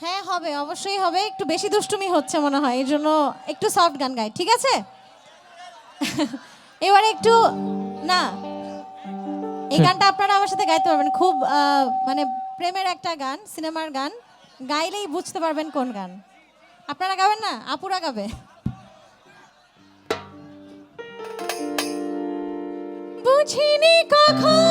হ্যাঁ হবে অবশ্যই হবে। একটু বেশি দুষ্টুমি হচ্ছে মনে হয় এই জন্য একটু সফট গান গাই ঠিক আছে? এবারে একটু না এই হ্যাঁ। গানটা আপনারা আমার সাথে গাইতে পারবেন। খুব মানে প্রেমের একটা গান সিনেমার গান। গাইলেই বুঝতে পারবেন কোন গান। আপনারা গাবেন না? আপুরা গাবে। বুঝিনি কখন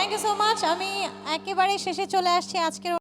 থ্যাংক ইউ সো মাচ আমি একেবারে শেষে চলে আসছি আজকের